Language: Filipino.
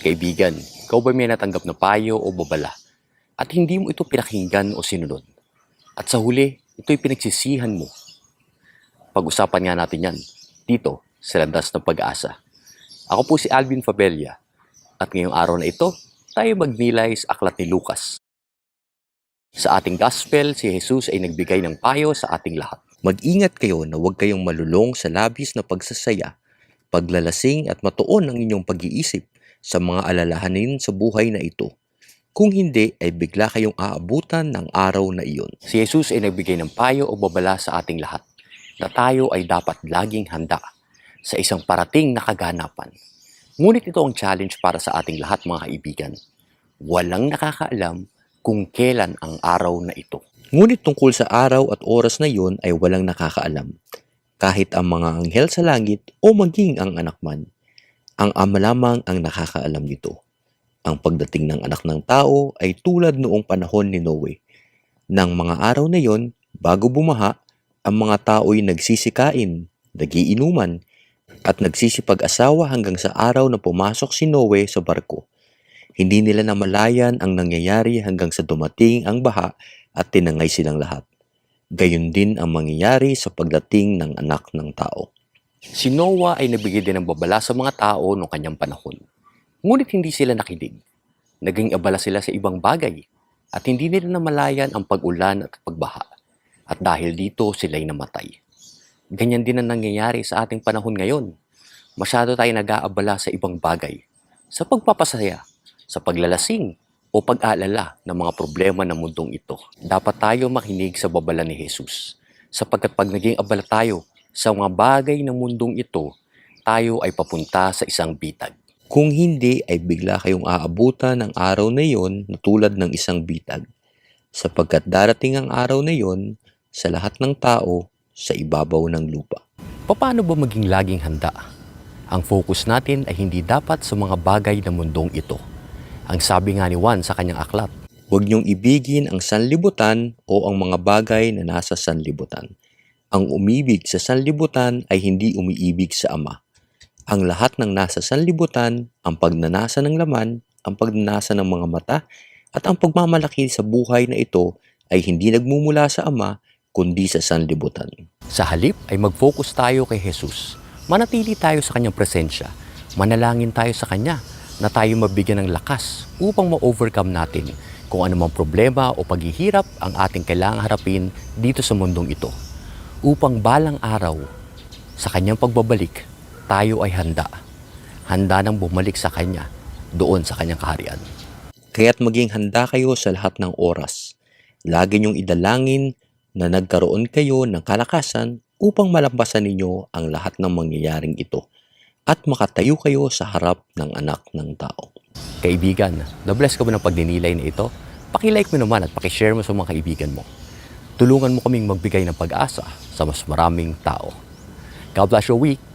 Kaibigan, ikaw ba may natanggap na payo o babala at hindi mo ito pinakinggan o sinunod? At sa huli, ito'y pinagsisihan mo. Pag-usapan nga natin yan dito sa Landas ng Pag-asa. Ako po si Alvin Fabella at ngayong araw na ito, tayo magnilay sa aklat ni Lucas. Sa ating gospel, si Jesus ay nagbigay ng payo sa ating lahat. Mag-ingat kayo na huwag kayong malulong sa labis na pagsasaya, paglalasing at matuon ang inyong pag-iisip sa mga alalahanin sa buhay na ito. Kung hindi, ay bigla kayong aabutan ng araw na iyon. Si Jesus ay nagbigay ng payo o babala sa ating lahat na tayo ay dapat laging handa sa isang parating na kaganapan. Ngunit ito ang challenge para sa ating lahat mga kaibigan. Walang nakakaalam kung kailan ang araw na ito. Ngunit tungkol sa araw at oras na iyon ay walang nakakaalam. Kahit ang mga anghel sa langit o maging ang anak man. Ang ama lamang ang nakakaalam nito. Ang pagdating ng anak ng tao ay tulad noong panahon ni Noe. Nang mga araw na iyon, bago bumaha, ang mga tao'y nagsisikain, nagiinuman, at nagsisipag-asawa hanggang sa araw na pumasok si Noe sa barko. Hindi nila namalayan ang nangyayari hanggang sa dumating ang baha at tinangay silang lahat. Gayon din ang mangyayari sa pagdating ng anak ng tao. Si Noah ay nabigay din ng babala sa mga tao noong kanyang panahon. Ngunit hindi sila nakinig. Naging abala sila sa ibang bagay at hindi nila namalayan ang pag-ulan at pagbaha. At dahil dito sila'y namatay. Ganyan din ang nangyayari sa ating panahon ngayon. Masyado tayo nag-aabala sa ibang bagay. Sa pagpapasaya, sa paglalasing, o pag-aalala ng mga problema ng mundong ito. Dapat tayo makinig sa babala ni Jesus. Sapagkat pag naging abala tayo sa mga bagay ng mundong ito, tayo ay papunta sa isang bitag. Kung hindi ay bigla kayong aabutan ng araw na iyon na tulad ng isang bitag. Sapagkat darating ang araw na iyon sa lahat ng tao sa ibabaw ng lupa. Paano ba maging laging handa? Ang focus natin ay hindi dapat sa mga bagay ng mundong ito. Ang sabi nga ni Juan sa kanyang aklat, Huwag niyong ibigin ang sanlibutan o ang mga bagay na nasa sanlibutan. Ang umibig sa sanlibutan ay hindi umiibig sa Ama. Ang lahat ng nasa sanlibutan, ang pagnanasa ng laman, ang pagnanasa ng mga mata, at ang pagmamalaki sa buhay na ito ay hindi nagmumula sa Ama, kundi sa sanlibutan. Sa halip ay mag-focus tayo kay Jesus. Manatili tayo sa kanyang presensya. Manalangin tayo sa kanya na tayo mabigyan ng lakas upang ma-overcome natin kung anumang problema o paghihirap ang ating kailangang harapin dito sa mundong ito. Upang balang araw, sa kanyang pagbabalik, tayo ay handa. Handa nang bumalik sa kanya, doon sa kanyang kaharian. Kaya't maging handa kayo sa lahat ng oras. Lagi niyong idalangin na nagkaroon kayo ng kalakasan upang malampasan ninyo ang lahat ng mangyayaring ito at makatayo kayo sa harap ng anak ng tao. Kaibigan, na-bless ka ba ng pagdinilay na ito? Pakilike mo naman at pakishare mo sa mga kaibigan mo. Tulungan mo kaming magbigay ng pag-asa sa mas maraming tao. God bless your week.